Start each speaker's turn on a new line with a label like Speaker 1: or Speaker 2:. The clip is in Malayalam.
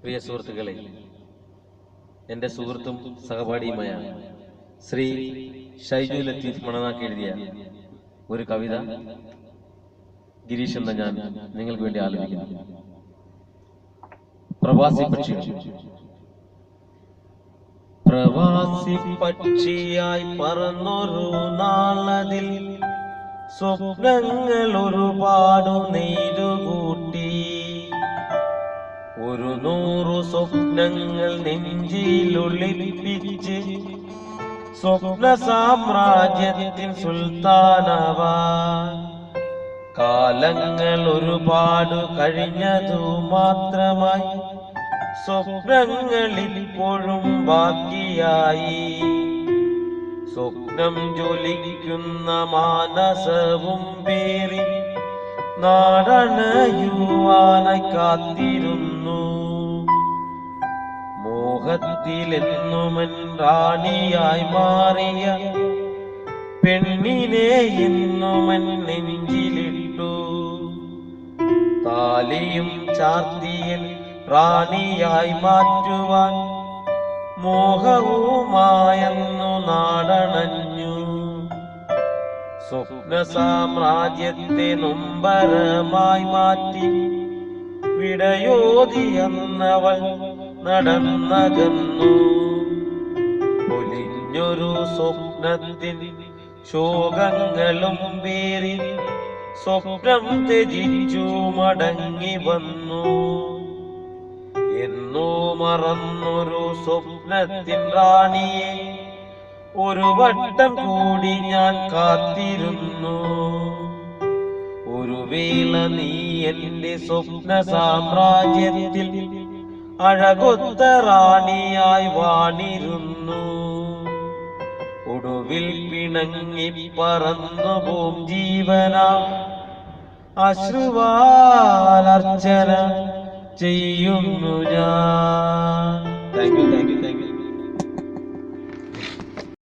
Speaker 1: പ്രിയ സുഹൃത്തുക്കളെ എന്റെ സുഹൃത്തും സഹപാഠിയുമായ ശ്രീ ഷൈജു ലത്തീഫ് മണനാക്കി എഴുതിയ ഒരു കവിത ഗിരീഷ് എന്ന ഞാൻ നിങ്ങൾക്ക് വേണ്ടി ആലോചിക്കുന്നു പ്രവാസി പക്ഷി. പ്രവാസി പക്ഷിയായി പറന്നൊരു നാളതിൽ സ്വപ്നങ്ങൾ ഒരുപാടു നെയ്തുകൂട്ടി നൂറു സ്വപ്നങ്ങൾ നെഞ്ചിലൊളിപ്പിച്ച് സ്വപ്ന സാമ്രാജ്യത്തിൻ സുൽത്താനവാ കാലങ്ങൾ ഒരുപാട് കഴിഞ്ഞതു മാത്രമായി സ്വപ്നങ്ങളിൽ ഇപ്പോഴും ബാക്കിയായി. സ്വപ്നം ജ്വലിക്കുന്ന മാനസവും പേറി നാടണയുവാനായി കാത്തിരുന്നു മോഹത്തിലെന്നുമൻ റാണിയായി മാറിയ പെണ്ണിനെ എന്നുമൻ നെഞ്ചിലിട്ടു. താലിയും ചാർത്തിയൻ റാണിയായി മാറ്റുവാൻ മോഹവുമായെന്നു സ്വപ്ന സാമ്രാജ്യത്തെ നൊമ്പരമായി മാറ്റി വിടയോതിയെന്നവൾ നടന്നകന്നു. പൊലിഞ്ഞൊരു സ്വപ്നത്തിൽ ശോകങ്ങളും പേരിൽ സ്വപ്നം ത്യജിച്ചു മടങ്ങി വന്നു. എന്നോ മറന്നൊരു സ്വപ്നത്തിൻ റാണിയെ ഒരു വട്ടം കൂടി ഞാൻ കാത്തിരുന്നു. ഒരു വേള നീ എന്റെ സ്വപ്ന സാമ്രാജ്യത്തിൽ അഴകൊത്ത റാണിയായി വാണിരുന്നു. ഒടുവിൽ പിണങ്ങി പറന്നു പോം ജീവന. അശ്രുവാലർച്ചന ചെയ്യുന്നു ഞാൻ.